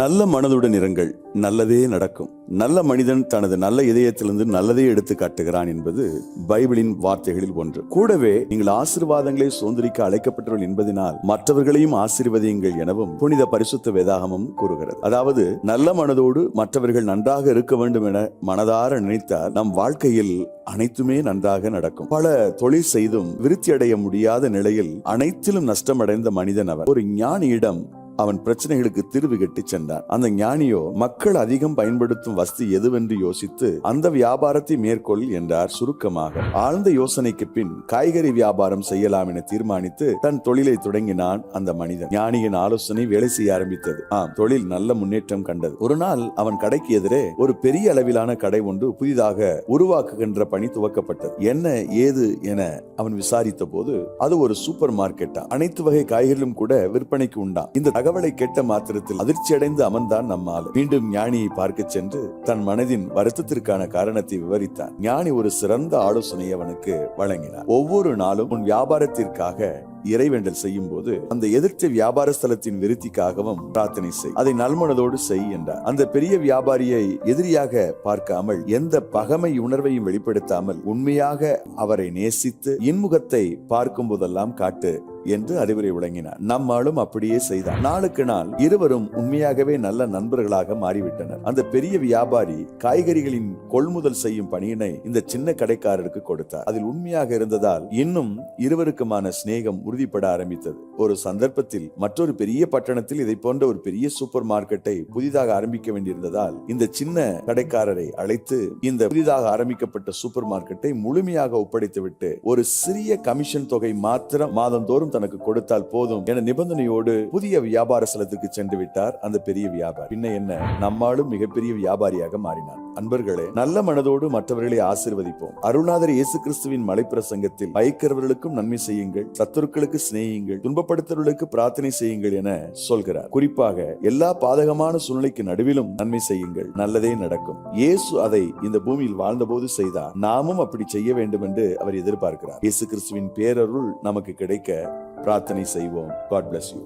நல்ல மனதுடன் இருங்கள். நல்லதே நடக்கும். நல்ல மனிதன் தனது நல்ல இதயத்திலிருந்து நல்லதே எடுத்து காட்டுகிறான் என்பது பைபிளின் வார்த்தைகளில் ஒன்று. கூடவே நீங்கள் ஆசீர்வாதங்களை சுதந்திரிக்க அழைக்கப்பட்டவர்கள் என்பதனால் மற்றவர்களையும் ஆசீர்வதியுங்கள் எனவும் புனித பரிசுத்த வேதாகமும் கூறுகிறது. அதாவது நல்ல மனதோடு மற்றவர்கள் நன்றாக இருக்க வேண்டும் என மனதார நினைத்தால் நம் வாழ்க்கையில் அனைத்துமே நன்றாக நடக்கும். பல தொழில் செய்தும் விருத்தி அடைய முடியாத நிலையில் அனைத்திலும் நஷ்டமடைந்த மனிதன் அவர். ஒரு ஞானியிடம் அவன் பிரச்சனைகளுக்கு தீர்வு கட்டி சென்றான். அந்த ஞானியோ மக்கள் அதிகம் பயன்படுத்தும் வஸ்து எதுவென்று யோசித்து அந்த வியாபாரத்தை மேற்கொள் என்றார் சுருக்கமாக. ஆழ்ந்த யோசனைக்கு பின் காய்கறி வியாபாரம் செய்யலாம் என தீர்மானித்து தன் தொழிலை தொடங்கினான் அந்த மனிதன். ஞானியின் ஆலோசனை வேலை செய்ய ஆரம்பித்தது. ஆம் தொழில் நல்ல முன்னேற்றம் கண்டது. ஒரு நாள் அவன் கடைக்கு எதிரே ஒரு பெரிய அளவிலான கடை ஒன்று புதிதாக உருவாக்குகின்ற பணி துவக்கப்பட்டது. என்ன ஏது என அவன் விசாரித்த போது அது ஒரு சூப்பர் மார்க்கெட்டா? அனைத்து வகை காய்கறிகளும் கூட விற்பனைக்கு உண்டா இந்த தகவலை கேட்ட மாத்திரத்தில் அதிர்ச்சி அடைந்து அமர்ந்தான் நம்மால். மீண்டும் ஞானியை பார்க்க சென்று தன் மனதின் வருத்தத்திற்கான காரணத்தை விவரித்தான். ஞானி ஒரு சிறந்த ஆலோசனையை அவனுக்கு வழங்கினார் ஒவ்வொரு நாளும் உன் வியாபாரத்திற்காக இறைவேண்டல் செய்யும் போது அந்த எதிர்த்த வியாபார ஸ்தலத்தின் விருத்திக்காகவும் பிரார்த்தனை செய். அதை நல்மனதோடு செய் என்றார். அந்த பெரிய வியாபாரியை எதிரியாக பார்க்காமல் எந்த பகமை உணர்வையும் வெளிப்படுத்தாமல் உண்மையாக அவரை நேசித்து இன்முகத்தை பார்க்கும் போதெல்லாம் காட்டு என்று அறிவுரை வழங்கினார் நம்மாலும் அப்படியே செய்தார். நாளுக்கு நாள் இருவரும் உண்மையாகவே நல்ல நண்பர்களாக மாறிவிட்டனர். அந்த பெரிய வியாபாரி காய்கறிகளின் கொள்முதல் செய்யும் பணியினை இந்த சின்ன கடைக்காரருக்கு கொடுத்தார். அதில் உண்மையாக இருந்ததால் இன்னும் இருவருக்குமான சிநேகம் உறுதிப்பட ஆரம்பித்தது. ஒரு சந்தர்ப்பத்தில் மற்றொரு பெரிய பட்டணத்தில் இதை போன்ற ஒரு பெரிய சூப்பர் மார்க்கெட்டை புதிதாக ஆரம்பிக்க வேண்டியிருந்ததால் இந்த சின்ன கடைக்காரரை அழைத்து இந்த புதிதாக ஆரம்பிக்கப்பட்ட சூப்பர் மார்க்கெட்டை முழுமையாக ஒப்படைத்துவிட்டு ஒரு சிறிய கமிஷன் தொகை மாத்திரம் மாதந்தோறும் தனக்கு கொடுத்தால் போதும் என நிபந்தனையோடு புதிய வியாபார ஸ்தலத்துக்கு சென்று விட்டார் அந்த பெரிய வியாபாரி. பின்ன என்ன? நம்மாலும் மிகப்பெரிய வியாபாரியாக மாறினார். அன்பர்களே நல்ல மனதோடு மற்றவர்களை ஆசிர்வதிப்போம். அருணாதர் இயேசு கிறிஸ்துவின் மலைப்பிரசங்கத்தில் பயக்கிறவர்களுக்கும் நன்மை செய்யுங்கள். சத்துருக்களுக்கு சிநேகியுங்கள். துன்பப்படுத்தவர்களுக்கு பிரார்த்தனை செய்யுங்கள் என சொல்கிறார். குறிப்பாக எல்லா பாதகமான சூழ்நிலைக்கு நடுவிலும் நன்மை செய்யுங்கள். நல்லதே நடக்கும். இயேசு அதை இந்த பூமியில் வாழ்ந்தபோது செய்தார். நாமும் அப்படி செய்ய வேண்டும் என்று அவர் எதிர்பார்க்கிறார். இயேசு கிறிஸ்துவின் பேரருள் நமக்கு கிடைக்க பிரார்த்தனை செய்வோம். God bless you